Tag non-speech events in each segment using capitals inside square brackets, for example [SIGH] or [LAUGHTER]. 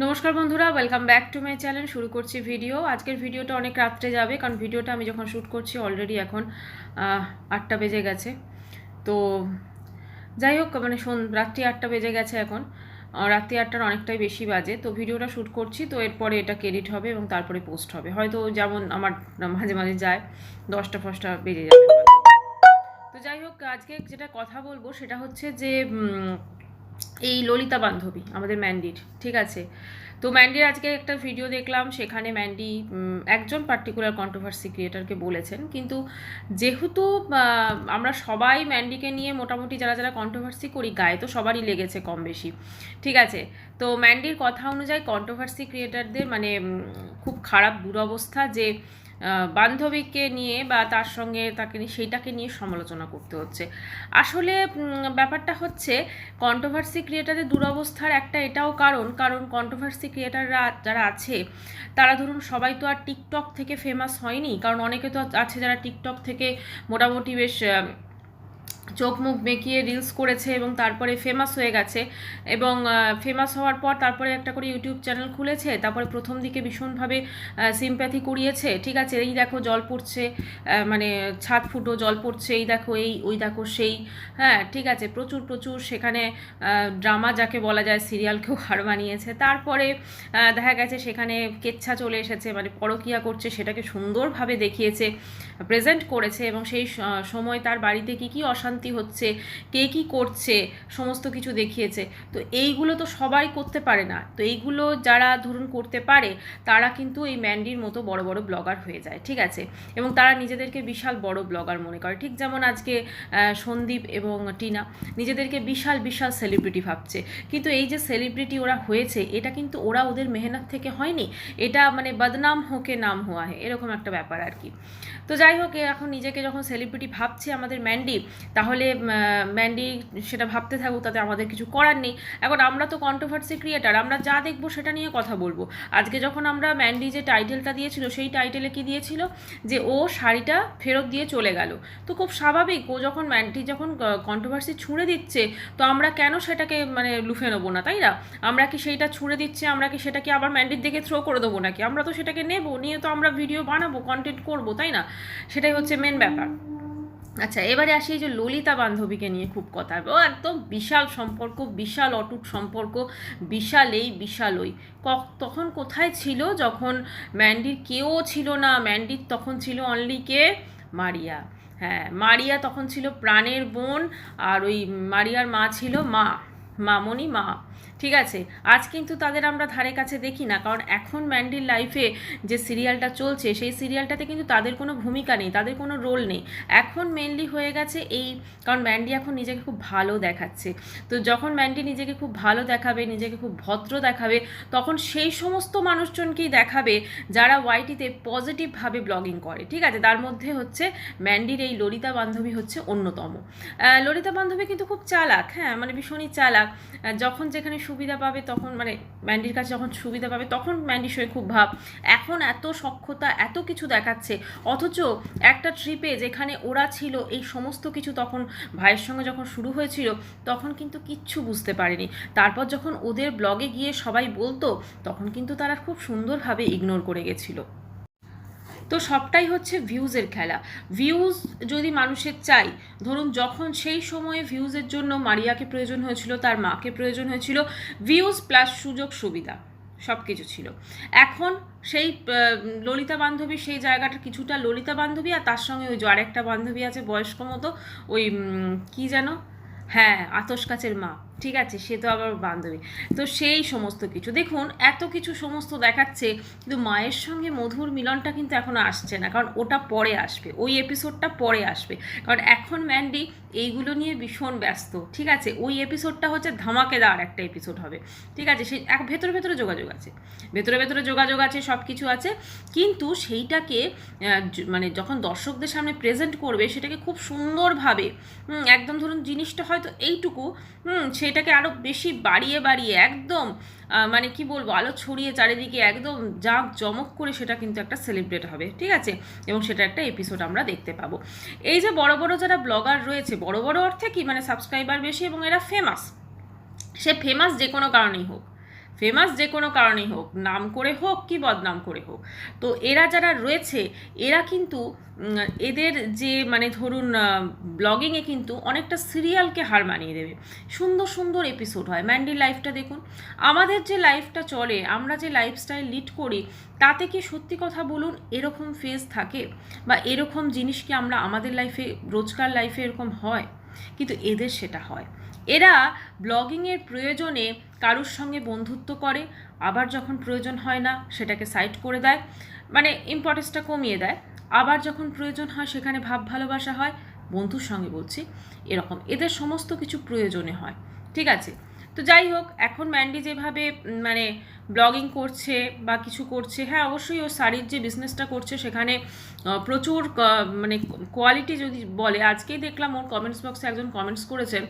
নমস্কার বন্ধুরা welcome back to my channel শুরু করছি ভিডিও আজকের ভিডিওটা অনেক রাত্রে যাবে, কারণ ভিডিওটা আমি যখন শ্যুট করছি অলরেডি এখন আটটা বেজে গেছে। তো যাই হোক মানে রাত্রি আটটা বেজে গেছে এখন। রাত্রি আটটার অনেকটাই বেশি বাজে। তো ভিডিওটা শ্যুট করছি, তো এরপরে এটা ক্রেডিট হবে এবং তারপরে পোস্ট হবে। হয়তো যেমন আমার মাঝে মাঝে যায়, দশটা ফসটা বেজে যাবে তো যাই হোক, আজকে যেটা কথা বলব, সেটা হচ্ছে যে এই ললিতা বান্ধবী, আমাদের ম্যান্ডির, ঠিক আছে? তো ম্যান্ডির আজকে একটা ভিডিও দেখলাম, সেখানে ম্যান্ডি একজন পার্টিকুলার কন্ট্রোভার্সি ক্রিয়েটারকে বলেছেন। কিন্তু যেহেতু আমরা সবাই ম্যান্ডিকে নিয়ে মোটামুটি যারা যারা কন্ট্রোভার্সি করি, গায়ে তো সবারই লেগেছে কম বেশি, ঠিক আছে? তো ম্যান্ডির কথা অনুযায়ী কন্ট্রোভার্সি ক্রিয়েটারদের মানে খুব খারাপ দুরবস্থা যে বান্ধবীকে নিয়ে বা তার সঙ্গে তাকে সেইটাকে নিয়ে সমালোচনা করতে হচ্ছে। আসলে ব্যাপারটা হচ্ছে কন্ট্রোভার্সি ক্রিয়েটারদের দুরবস্থার একটা এটাও কারণ কারণ কন্ট্রোভার্সি ক্রিয়েটাররা যারা আছে, তারা ধরুন সবাই তো আর টিকটক থেকে ফেমাস হয়নি, কারণ অনেকে তো আছে যারা টিকটক থেকে মোটামুটি বেশ চোখ মুখ বেঁকিয়ে রিলস করেছে এবং তারপরে ফেমাস হয়ে গেছে এবং ফেমাস হওয়ার পর তারপরে একটা করে ইউটিউব চ্যানেল খুলেছে, তারপরে প্রথম দিকে ভীষণভাবে সিম্প্যাথি কুড়িয়েছে, ঠিক আছে? এই দেখো জল পড়ছে মানে ছাদ ফুটো, জল পড়ছে, এই দেখো এই, ওই দেখো সেই হ্যাঁ ঠিক আছে? প্রচুর প্রচুর সেখানে ড্রামা যাকে বলা যায় সিরিয়ালকেও হার বানিয়েছে তারপরে দেখা গেছে সেখানে কেচ্ছা চলে এসেছে মানে পরকিয়া করছে, সেটাকে সুন্দরভাবে দেখিয়েছে প্রেজেন্ট করেছে এবং সেই সময় তার বাড়িতে কি কি অশান্তি হচ্ছে, কে কি করছে, সমস্ত কিছু দেখিয়েছে। তো এইগুলো তো সবাই করতে পারে না। তো এইগুলো যারা ধরুন করতে পারে, তারা কিন্তু এই ম্যান্ডির মতো বড় বড় ব্লগার হয়ে যায়, ঠিক আছে? এবং তারা নিজেদেরকে বিশাল বড় ব্লগার মনে করে। ঠিক যেমন আজকে সন্দীপ এবং টিনা নিজেদেরকে বিশাল বিশাল সেলিব্রিটি ভাবছে। কিন্তু এই যে সেলিব্রিটি ওরা হয়েছে, এটা কিন্তু ওরা ওদের মেহনত থেকে হয়নি। এটা মানে বদনাম হোকে নাম হওয়া হে, এরকম একটা ব্যাপার আর কি। তো যাই হোক, এখন নিজেকে যখন সেলিব্রিটি ভাবছে আমাদের ম্যান্ডি তাহলে ম্যান্ডি সেটা ভাবতে থাকুক, তাতে আমাদের কিছু করার নেই। এখন আমরা তো কন্ট্রোভার্সি ক্রিয়েটার আমরা যা দেখব সেটা নিয়ে কথা বলব। আজকে যখন আমরা ম্যান্ডি যে টাইটেলটা দিয়েছিল, সেই টাইটেলে কি দিয়েছিল? যে ও শাড়িটা ফেরত দিয়ে চলে গেল। তো খুব স্বাভাবিক, ও যখন ম্যান্ডি যখন কন্ট্রোভার্সি ছুঁড়ে দিচ্ছে, তো আমরা কেন সেটাকে মানে লুফে নেব না, তাই না? আমরা কি সেইটা ছুঁড়ে দিচ্ছে, আমরা কি সেটাকে আবার ম্যান্ডির দিকে থ্রো করে দেবো নাকি? আমরা তো সেটাকে নেব, নিয়ে তো আমরা ভিডিও বানাবো কন্টেন্ট করব, তাই না? সেটাই হচ্ছে মেন ব্যাপার। আচ্ছা এবারে আসি এই যে ললিতা বান্ধবীকে নিয়ে খুব কথা। ও একদম বিশাল সম্পর্ক, বিশাল অটুট সম্পর্ক, বিশাল এই, বিশাল ওই। তখন কোথায় ছিল যখন ম্যান্ডির কেউ ছিল না? ম্যান্ডির তখন ছিল অনলি কে? মারিয়া। হ্যাঁ মারিয়া তখন ছিল প্রাণের বোন আর ওই মারিয়ার মা ছিল মা, মামনি মা। ঠিক আছে? আজ কিন্তু তাদের আমরা ধারে কাছে দেখি না, কারণ এখন ম্যান্ডির লাইফে যে সিরিয়ালটা চলছে, সেই সিরিয়ালটাতে কিন্তু তাদের কোনো ভূমিকা নেই, তাদের কোনো রোল নেই। এখন মেনলি হয়ে গেছে এই, কারণ ম্যান্ডি এখন নিজেকে খুব ভালো দেখাচ্ছে। তো যখন ম্যান্ডি নিজেকে খুব ভালো দেখাবে, নিজেকে খুব ভদ্র দেখাবে, তখন সেই সমস্ত মানুষজনকেই দেখাবে যারা ওয়াইটিতে পজিটিভভাবে ব্লগিং করে, ঠিক আছে? তার মধ্যে হচ্ছে ম্যান্ডির এই ললিতা বান্ধবী হচ্ছে অন্যতম। ললিতা বান্ধবী কিন্তু খুব চালাক হ্যাঁ? মানে ভীষণই চালাক। যখন যখন যেখানে সুবিধা পাবে তখন মানে ম্যান্ডির কাছে যখন সুবিধা পাবে তখন ম্যান্ডির সঙ্গে খুব ভাব। এখন এত সক্ষতা, এত কিছু দেখাচ্ছে। অথচ একটা ট্রিপে যেখানে ওরা ছিল, এই সমস্ত কিছু তখন ভাইয়ের সঙ্গে যখন শুরু হয়েছিল, তখন কিন্তু কিচ্ছু বুঝতে পারেনি। তারপর যখন ওদের ব্লগে গিয়ে সবাই বলতো, তখন কিন্তু তারা খুব সুন্দরভাবে ইগনোর করে গেছিল। তো সবটাই হচ্ছে ভিউজের খেলা। ভিউজ যদি মানুষের চাই, ধরুন যখন সেই সময়ে ভিউজের জন্য মারিয়াকে প্রয়োজন হয়েছিল, তার মাকে প্রয়োজন হয়েছিল ভিউজ প্লাস সুযোগ সুবিধা সব কিছু ছিল। এখন সেই ললিতা বান্ধবী, সেই জায়গাটা কিছুটা ললিতা বান্ধবী আর তার সঙ্গে ওই যে আরেকটা বান্ধবী আছে বয়স্ক মতো, ওই কি যেন? হ্যাঁ আতস কাচের মা। ঠিক আছে, সে তো আবার বান্ধবী। তো সেই সমস্ত কিছু। দেখুন, এত কিছু সমস্ত দেখাচ্ছে, কিন্তু মায়ের সঙ্গে মধুর মিলনটা কিন্তু এখনও আসছে না, কারণ ওটা পরে আসবে, ওই এপিসোডটা পরে আসবে। কারণ এখন ম্যান্ডি এইগুলো নিয়ে ভীষণ ব্যস্ত, ঠিক আছে? ওই এপিসোডটা হচ্ছে ধামাকেদার একটা এপিসোড হবে, ঠিক আছে? সেই এক ভেতরে ভেতরে যোগাযোগ আছে, ভেতরে ভেতরে যোগাযোগ আছে সব কিছু আছে, কিন্তু সেইটাকে মানে যখন দর্শকদের সামনে প্রেজেন্ট করবে, সেটাকে খুব সুন্দরভাবে একদম ধরুন জিনিসটা হয়তো এইটুকু, হুম সেটাকে আরও বেশি বাড়িয়ে বাড়িয়ে, একদম মানে কি বলব, আলো ছড়িয়ে চারিদিকে একদম জাঁক জমক করে সেটা কিন্তু একটা সেলিব্রেট হবে, ঠিক আছে? এবং সেটা একটা এপিসোড আমরা দেখতে পাবো। এই যে বড় বড় যারা ব্লগার রয়েছে, বড় বড় অর্থে কি? মানে সাবস্ক্রাইবার বেশি এবং এরা ফেমাস সে ফেমাস যে কোনো কারণেই হোক। ফেমাস যে কোনো কারণেই হোক, নাম করে হোক কি বদনাম করে হোক। তো এরা যারা রয়েছে, এরা কিন্তু এদের যে মানে ধরুন ব্লগিংয়ে কিন্তু অনেকটা সিরিয়ালকে হার মানিয়ে দেবে। সুন্দর সুন্দর এপিসোড হয়। ম্যান্ডির লাইফটা দেখুন। আমাদের যে লাইফটা চলে, আমরা যে লাইফস্টাইল লিড করি, তাতে কি সত্যি কথা বলুন, এরকম ফেজ থাকে? বা এরকম জিনিস কি আমরা আমাদের লাইফে রোজকার লাইফে এরকম হয়? কিন্তু এদের সেটা হয়। এরা ব্লগিংয়ের প্রয়োজনে কারুর সঙ্গে বন্ধুত্ব করে, আবার যখন প্রয়োজন হয় না, সেটাকে সাইড করে দেয় মানে ইম্পর্টেন্সটা কমিয়ে দেয়। আবার যখন প্রয়োজন হয়, সেখানে ভাব ভালোবাসা হয়, বন্ধুর সঙ্গে বলছি, এরকম। এদের সমস্ত কিছু প্রয়োজনে হয়। ঠিক আছে? তো যাই হোক, এখন ম্যান্ডি যেভাবে মানে ব্লগিং করছে বা কিছু করছে হ্যাঁ অবশ্যই ও শাড়ির যে বিজনেসটা করছে সেখানে প্রচুর মানে কোয়ালিটি যদি বলে, আজকেই দেখলাম ওর কমেন্টস বক্সে একজন কমেন্টস করেছেন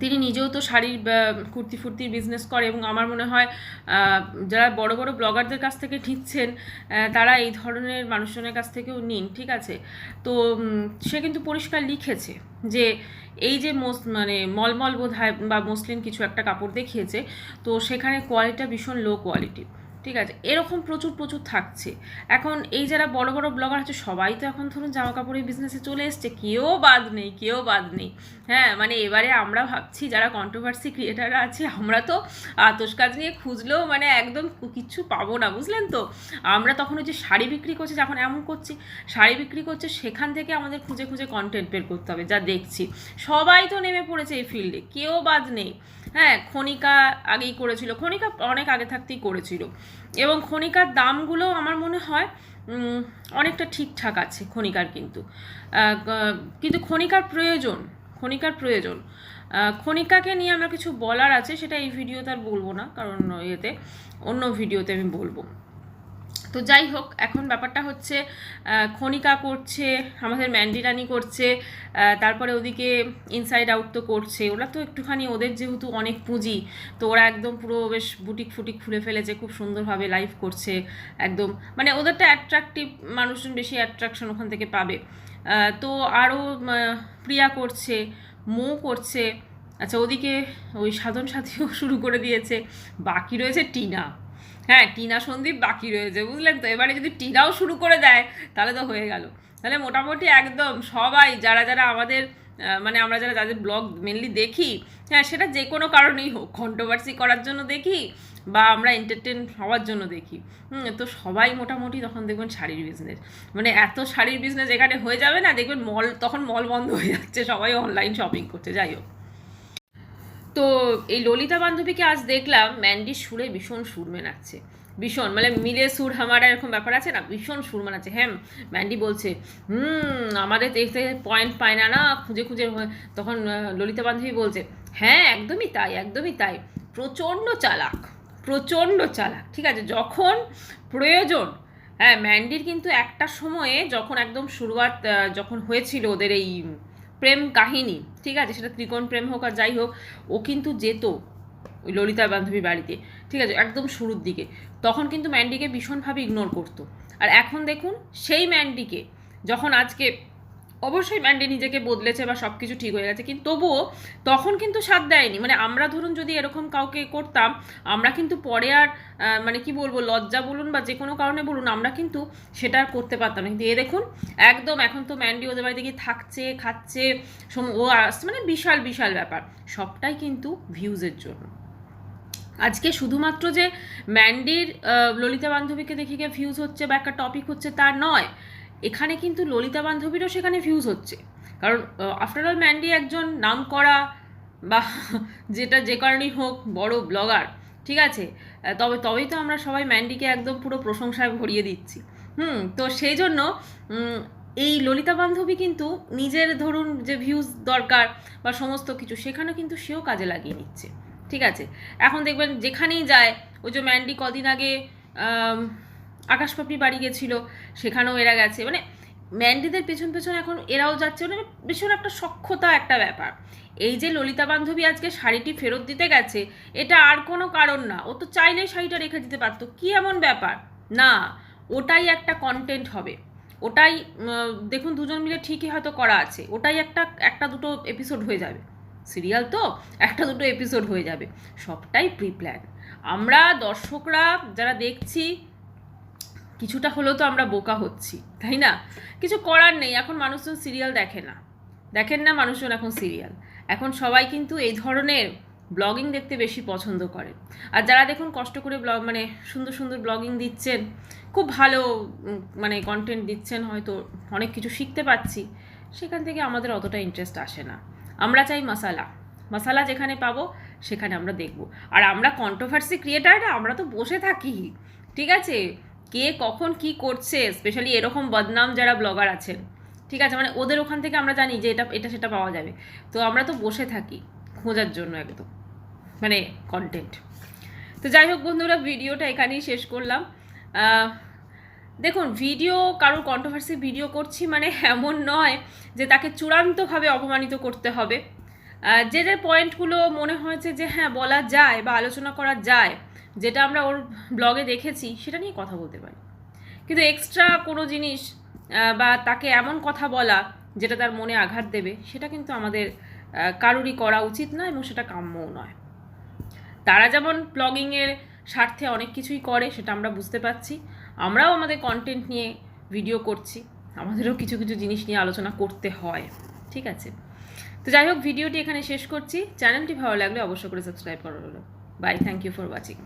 তিনি নিজেও তো শাড়ির কুর্তি ফুর্তির বিজনেস করে এবং আমার মনে হয় যারা বড় বড় ব্লগারদের কাছ থেকে ঠিকছেন তারা এই ধরনের মানুষজনের কাছ থেকেও নিন, ঠিক আছে? তো সে কিন্তু পরিষ্কার লিখেছে যে এই যে মোস মানে মলমল বোধ হয় বা মসলিন কিছু একটা কাপড় দেখিয়েছে, তো সেখানে কোয়ালিটিটা ভীষণ লো কোয়ালিটি ঠিক আছে? এরকম প্রচুর প্রচুর থাকছে। এখন এই যারা বড় বড় ব্লগার আছে, সবাই তো এখন ধরুন জামা কাপড়ের বিজনেসে চলে এসছে। কেউ বাদ নেই, কেউ বাদ নেই। হ্যাঁ মানে এবারে আমরা ভাবছি, যারা কন্ট্রোভার্সি ক্রিয়েটাররা আছে, আমরা তো আতস কাজ নিয়ে খুঁজলেও মানে একদম কিচ্ছু পাবো না, বুঝলেন তো? আমরা তখন ওই যে শাড়ি বিক্রি করছি, যখন এমন করছি, শাড়ি বিক্রি করছে, সেখান থেকে আমাদের খুঁজে খুঁজে কন্টেন্ট বের করতে হবে, যা দেখছি। সবাই তো নেমে পড়েছে এই ফিল্ডে কেউ বাদ নেই। হ্যাঁ খনিকা আগেই করেছিল। খনিকা অনেক আগে থাকতেই করেছিল। এবং খনিকার দামগুলো আমার মনে হয় অনেকটা ঠিকঠাক আছে খনিকার কিন্তু। কিন্তু খনিকার প্রয়োজন খনিকার প্রয়োজন। খনিকাকে নিয়ে আমার কিছু বলার আছে, সেটা এই ভিডিওতে আর বলব না, কারণ ইয়েতে অন্য ভিডিওতে আমি বলব। তো যাই হোক, এখন ব্যাপারটা হচ্ছে খনিকা করছে, আমাদের ম্যান্ডিরানি করছে তারপরে ওদিকে ইনসাইড আউট তো করছে। ওরা তো একটুখানি ওদের যেহেতু অনেক পুঁজি, তো ওরা একদম পুরো বেশ বুটিক ফুটিক খুলে ফেলেছে, খুব সুন্দরভাবে লাইভ করছে, একদম। মানে ওদেরটা অ্যাট্রাকটিভ মানুষজন বেশি অ্যাট্রাকশন ওখান থেকে পাবে। তো আরও প্রিয়া করছে, মো করছে। আচ্ছা ওদিকে ওই সাধন সাথীও [LAUGHS] শুরু করে দিয়েছে। বাকি রয়েছে টিনা। হ্যাঁ টিনা সন্দীপ বাকি রয়েছে, বুঝলেন তো? এবারে যদি টিনাও শুরু করে দেয়, তাহলে তো হয়ে গেল। তাহলে মোটামুটি একদম সবাই, যারা যারা আমাদের মানে আমরা যারা যাদের ব্লগ মেনলি দেখি হ্যাঁ সেটা যে কোনো কারণেই হোক কন্ট্রোভার্সি করার জন্য দেখি, বা আমরা এন্টারটেন হওয়ার জন্য দেখি। হুম, তো সবাই মোটামুটি তখন দেখবেন শাড়ির বিজনেস মানে এত শাড়ির বিজনেস এখানে হয়ে যাবে না, দেখবেন মল তখন মল বন্ধ হয়ে যাচ্ছে, সবাই অনলাইন শপিং করছে, যাই হোক। তো এই ললিতা বান্ধবীকে আজ দেখলাম ম্যান্ডির সুরে ভীষণ সুর মেনাচ্ছে। ভীষণ মানে মিলে সুর হামারা এরকম ব্যাপার আছে না? ভীষণ সুর মানাচ্ছে। হ্যাঁ ম্যান্ডি বলছে, হুম, আমাদের দেখতে পয়েন্ট পায় না না? খুঁজে খুঁজে। তখন ললিতা বান্ধবী বলছে হ্যাঁ একদমই তাই একদমই তাই। প্রচণ্ড চালাক প্রচণ্ড চালাক, ঠিক আছে? যখন প্রয়োজন হ্যাঁ ম্যান্ডির কিন্তু একটা সময়ে যখন একদম শুরুয়াত যখন হয়েছিল ওদের এই প্রেম কাহিনী, ঠিক আছে? সেটা ত্রিকোণ প্রেম হোক আর যাই হোক, ও কিন্তু যেত ওই ললিতার বান্ধবীর বাড়িতে, ঠিক আছে? একদম শুরুর দিকে। তখন কিন্তু ম্যান্ডিকে ভীষণভাবে ইগনোর করতো। আর এখন দেখুন, সেই ম্যান্ডিকে যখন আজকে অবশ্যই ম্যান্ডি নিজেকে বদলেছে বা সব কিছু ঠিক হয়ে গেছে, কিন্তু তবুও তখন কিন্তু সাথ দেয়নি। মানে আমরা ধরুন যদি এরকম কাউকে করতাম, আমরা কিন্তু পরে আর মানে কি বলব, লজ্জা বলুন বা যে কোনো কারণে বলুন, আমরা কিন্তু সেটা আর করতে পারতাম না। কিন্তু এ দেখুন, একদম এখন তো ম্যান্ডি ওদের বাড়িতে গিয়ে থাকছে, খাচ্ছে ও আসছে মানে বিশাল বিশাল ব্যাপার। সবটাই কিন্তু ভিউজের জন্য। আজকে শুধুমাত্র যে ম্যান্ডির ললিতা বান্ধবীকে দেখে গিয়ে ভিউজ হচ্ছে বা একটা টপিক হচ্ছে তা নয় এখানে কিন্তু ললিতা বান্ধবীরও সেখানে ভিউজ হচ্ছে। কারণ আফটার অল ম্যান্ডি একজন নাম করা বা [LAUGHS] যেটা যে কারণেই হোক, বড় ব্লগার ঠিক আছে? তবে, তবেই তো আমরা সবাই ম্যান্ডিকে একদম পুরো প্রশংসায় ভরিয়ে দিচ্ছি। হুম, তো সেই জন্য এই ললিতা বান্ধবী কিন্তু নিজের ধরুন যে ভিউজ দরকার বা সমস্ত কিছু, সেখানে কিন্তু সেও কাজে লাগিয়ে নিচ্ছে, ঠিক আছে? এখন দেখবেন যেখানেই যায়, ওই যে ম্যান্ডি কদিন আগে আকাশপাপড়ি বাড়ি গেছিল, সেখানেও এরা গেছে। মানে ম্যান্ডিদের পেছন পেছন এখন এরাও যাচ্ছে মানে ভীষণ একটা সক্ষতা একটা ব্যাপার। এই যে ললিতা বান্ধবী আজকে শাড়িটি ফেরত দিতে গেছে, এটা আর কোনো কারণ না। ও তো চাইলেই শাড়িটা রেখে দিতে পারতো। কি এমন ব্যাপার? না, ওটাই একটা কন্টেন্ট হবে। ওটাই দেখুন দুজন মিলে ঠিকই হয়তো করা আছে। ওটাই একটা একটা দুটো এপিসোড হয়ে যাবে। সিরিয়াল তো একটা দুটো এপিসোড হয়ে যাবে। সবটাই প্রি প্ল্যান আমরা দর্শকরা যারা দেখছি কিছুটা হলেও তো আমরা বোকা হচ্ছি, তাই না? কিছু করার নেই, এখন মানুষজন সিরিয়াল দেখে না। দেখেন না মানুষজন এখন সিরিয়াল এখন সবাই কিন্তু এই ধরনের ব্লগিং দেখতে বেশি পছন্দ করে। আর যারা দেখুন কষ্ট করে ব্লগ মানে সুন্দর সুন্দর ব্লগিং দিচ্ছেন, খুব ভালো মানে কন্টেন্ট দিচ্ছেন, হয়তো অনেক কিছু শিখতে পাচ্ছি সেখান থেকে আমাদের অতটা ইন্টারেস্ট আসে না। আমরা চাই মশালা মশালা যেখানে পাবো, সেখানে আমরা দেখব। আর আমরা কন্ট্রোভার্সি ক্রিয়েটাররা আমরা তো বসে থাকি, ঠিক আছে? কে কখন কি করছে স্পেশালি এরকম বদনাম যারা ব্লগার আছেন, ঠিক আছে? মানে ওদের ওখান থেকে আমরা জানি যে এটা এটা সেটা পাওয়া যাবে। তো আমরা তো বসে থাকি খোঁজার জন্য একদম মানে কন্টেন্ট তো যাই হোক বন্ধুরা, ভিডিওটা এখানেই শেষ করলাম। দেখুন ভিডিও কারোর কন্ট্রোভার্সি ভিডিও করছি মানে এমন নয় যে তাকে চূড়ান্তভাবে অপমানিত করতে হবে। যে যে পয়েন্টগুলো মনে হয়েছে যে হ্যাঁ বলা যায় বা আলোচনা করা যায় যেটা আমরা ওর ব্লগে দেখেছি, সেটা নিয়ে কথা বলতে পারি। কিন্তু এক্সট্রা কোনো জিনিস বা তাকে এমন কথা বলা, যেটা তার মনে আঘাত দেবে, সেটা কিন্তু আমাদের কারোরই করা উচিত নয় এবং সেটা কাম্যও নয়। তারা যেমন ব্লগিংয়ের স্বার্থে অনেক কিছুই করে, সেটা আমরা বুঝতে পারছি। আমরাও আমাদের কন্টেন্ট নিয়ে ভিডিও করছি। আমাদেরও কিছু কিছু জিনিস নিয়ে আলোচনা করতে হয়, ঠিক আছে? তো যাই হোক ভিডিওটি এখানে শেষ করছি। চ্যানেলটি ভালো লাগলে অবশ্যই করে সাবস্ক্রাইব করা হলো। Bye thank you for watching